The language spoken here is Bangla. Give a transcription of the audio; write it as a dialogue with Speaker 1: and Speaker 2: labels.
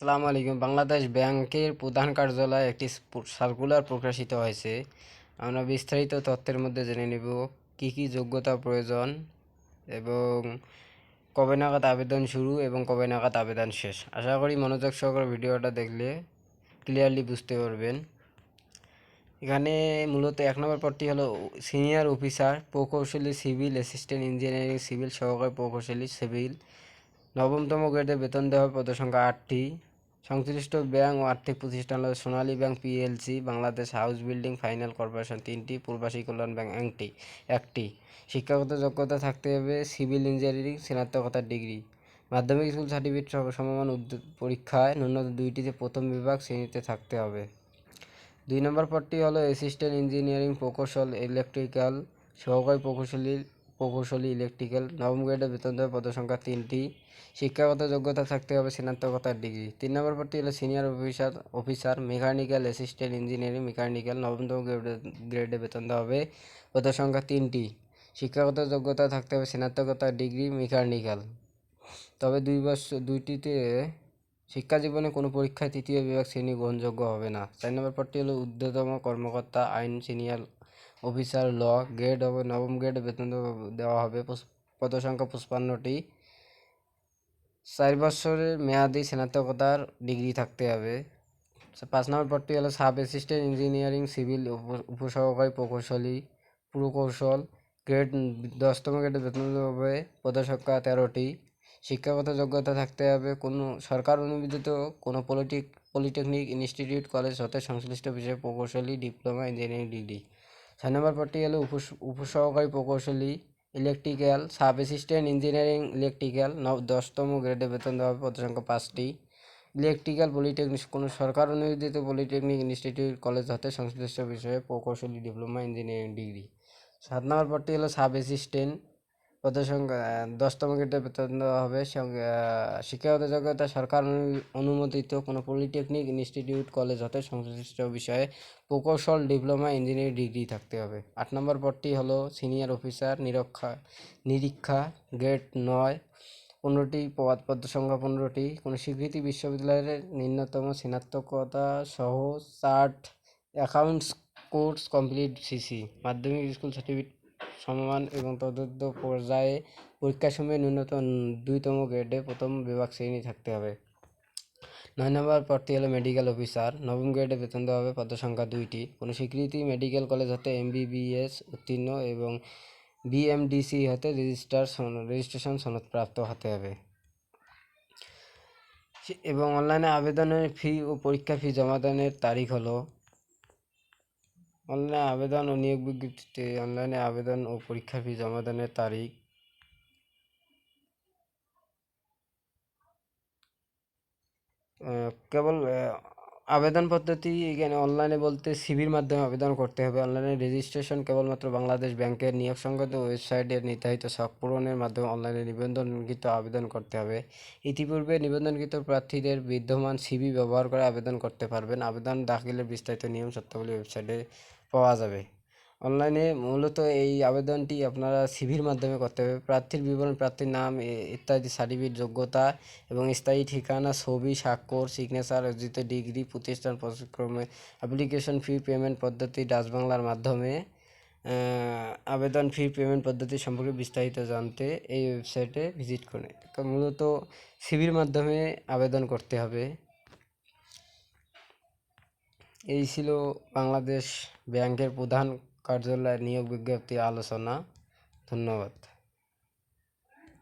Speaker 1: আসসালামু আলাইকুম। বাংলাদেশ ব্যাংকের প্রধান কার্যালয়ে একটি সার্কুলার প্রকাশিত হয়েছে। আমরা বিস্তারিত তথ্যের মধ্যে জেনে নেব কি কি যোগ্যতা প্রয়োজন এবং কবে নাগাদ আবেদন শুরু এবং কবে নাগাদ আবেদন শেষ। আশা করি মনোযোগ সহকারে ভিডিওটা দেখলে ক্লিয়ারলি বুঝতে পারবেন। এখানে মূলত এক নম্বর পদটি হলো সিনিয়র অফিসার প্রকৌশলী সিভিল অ্যাসিস্ট্যান্ট ইঞ্জিনিয়ারিং সিভিল সহকারী প্রকৌশলী সিভিল নবমতম গ্রেডে বেতন দেওয়া পদসংখ্যা আটটি। সংশ্লিষ্ট ব্যাংক ও আর্থিক প্রতিষ্ঠান হলো Sonali bank PLC, Bangladesh house building, final corporation তিনটি পূর্বাসী কল্যাণ ব্যাংক একটি একটি। শিক্ষাগত যোগ্যতা থাকতে হবে, সিভিল ইঞ্জিনিয়ারিং স্নাতকতার ডিগ্রি। মাধ্যমিক স্কুল সার্টিফিকেট সমমান পরীক্ষায় ন্যূনতম দুইটিতে প্রথম বিভাগ শ্রেণীতে থাকতে হবে। দুই নম্বর পদটি হলো অ্যাসিস্ট্যান্ট ইঞ্জিনিয়ারিং প্রকৌশল, ইলেকট্রিক্যাল, সহকারী প্রকৌশলী প্রকৌশলী, ইলেকট্রিক্যাল, নবম গ্রেডে বেতন দেওয়ার পদ সংখ্যা তিনটি, শিক্ষাগত যোগ্যতা থাকতে হবে স্নাতকতার ডিগ্রি। তিন নম্বর পদটি হলো senior officer officer, mechanical assistant engineering, mechanical, নবমতম গ্রেডে গ্রেডে বেতন দেওয়া হবে পদ সংখ্যা তিনটি। শিক্ষাগত যোগ্যতা থাকতে হবে স্নাতকতার ডিগ্রি, মেকানিক্যাল। তবে দুই বছর দুইটিতে শিক্ষা জীবনে কোনো পরীক্ষায় তৃতীয় বিভাগ শ্রেণি গ্রহণযোগ্য হবে না। চার নম্বর পদটি হলো ঊর্ধ্বতম কর্মকর্তা, আইন সিনিয়র অফিসার ল, গ্রেড হবে, নবম গ্রেডে বেতন দেওয়া- হবে, পুস- পদ সংখ্যা পঁচপান্নটি চার বছরের মেয়াদি স্নাতকতার ডিগ্রি থাকতে হবে। পাঁচ নম্বর পদটি হলো সাব অ্যাসিস্ট্যান্ট ইঞ্জিনিয়ারিং, সিভিল উপ- উপসহকারী প্রকৌশলী, পুরকৌশল। গ্রেড দশতম গ্রেডে বেতন হবে পদ সংখ্যা তেরোটি। শিক্ষাগত যোগ্যতা থাকতে হবে, কোনো সরকার অনুমোদিত কোনো পলিটিক, পলিটেকনিক ইনস্টিটিউট, কলেজ হতে সংশ্লিষ্ট বিষয়ে প্রকৌশলী, ডিপ্লোমা, ইঞ্জিনিয়ারিং ডিগ্রি। ছয় নম্বর পদটি হলো উপ উপসহকারী প্রকৌশলী electrical sub assistant engineering electrical ন দশতম গ্রেডে বেতন দেওয়া হবে পদসংখ্যা পাঁচটি। ইলেকট্রিক্যাল পলিটেকনিক কোনো সরকার অনুমোদিত পলিটেকনিক ইনস্টিটিউট কলেজ হতে সংশ্লিষ্ট বিষয়ে প্রকৌশলী ডিপ্লোমা ইঞ্জিনিয়ারিং ডিগ্রি সাত নম্বর পদটি হলো সাব অ্যাসিস্ট্যান্ট পদ সংখ্যা আহ, দশতম গ্রেডে বেতন দেওয়া হবে শিক্ষাগত যোগ্যতা সরকার অনুমোদিত কোনো পলিটেকনিক ইনস্টিটিউট কলেজ হতে সংশ্লিষ্ট বিষয়ে প্রকৌশল ডিপ্লোমা ইঞ্জিনিয়ারিং ডিগ্রি থাকতে হবে। আট নম্বর পদটি হলো সিনিয়র অফিসার নিরক্ষা নিরীক্ষা গ্রেড নয়। পনেরোটি পদ সংখ্যা পনেরোটি। কোনো স্বীকৃতি বিশ্ববিদ্যালয়ের নিম্নতম স্নাতকতা সহ chart accounts course complete CC. মাধ্যমিক স্কুল সার্টিফিকেট সমমান এবং তদন্ত পর্যায়ে পরীক্ষাসমূহে ন্যূনতম দুইতম গ্রেডে প্রথম বিভাগ শ্রেণি থাকতে হবে। নয় নম্বর পদটি হলো মেডিকেল অফিসার। নবম গ্রেডে বেতন দেওয়া হবে পদ সংখ্যা দুইটি। কোনো স্বীকৃতি মেডিকেল কলেজ হতে এমবিবিএস উত্তীর্ণ এবং বিএমডিসি হতে রেজিস্টার রেজিস্ট্রেশন সনদপ্রাপ্ত হতে হবে। এবং অনলাইনে আবেদনের ফি ও পরীক্ষা ফি জমা জমাদানের তারিখ হলো অনলাইনে আবেদন ও নিয়োগ বিজ্ঞপ্তিতে অনলাইনে আবেদন ও পরীক্ষার ফি জমাদানের তারিখ। আহ, কেবল আবেদন পদ্ধতি, এখানে অনলাইনে বলতে সিভির মাধ্যমে আবেদন করতে হবে। অনলাইনে রেজিস্ট্রেশন কেবলমাত্র বাংলাদেশ ব্যাংকের নিয়োগ সংক্রান্ত ওয়েবসাইটের নির্ধারিত শখ পূরণের মাধ্যমে অনলাইনে নিবন্ধনকৃত আবেদন করতে হবে। ইতিপূর্বে নিবন্ধনকৃত প্রার্থীদের বিদ্যমান সিভি ব্যবহার করে আবেদন করতে পারবেন। আবেদন দাখিলের বিস্তারিত নিয়ম সত্যাবলী ওয়েবসাইটে পাওয়া যাবে। অনলাইনে মূলত এই আবেদনটি আপনারা সিভির মাধ্যমে করতে হবে। প্রার্থীর বিবরণ, প্রার্থীর নাম ইত্যাদি, সার্টিফিকেট, যোগ্যতা এবং স্থায়ী ঠিকানা, ছবি, স্বাক্ষর সিগনেচার অর্জিত ডিগ্রি, প্রতিষ্ঠান পর্যায়ক্রমে অ্যাপ্লিকেশন ফি পেমেন্ট পদ্ধতি, ডাচ বাংলার মাধ্যমে আবেদন ফি পেমেন্ট পদ্ধতি সম্পর্কে বিস্তারিত জানতে এই ওয়েবসাইটে ভিজিট করে মূলত সিভির মাধ্যমে আবেদন করতে হবে। এই ছিল বাংলাদেশ ব্যাংকের প্রধান কার্যালয় নিয়োগ বিজ্ঞপ্তি আলোচনা। ধন্যবাদ।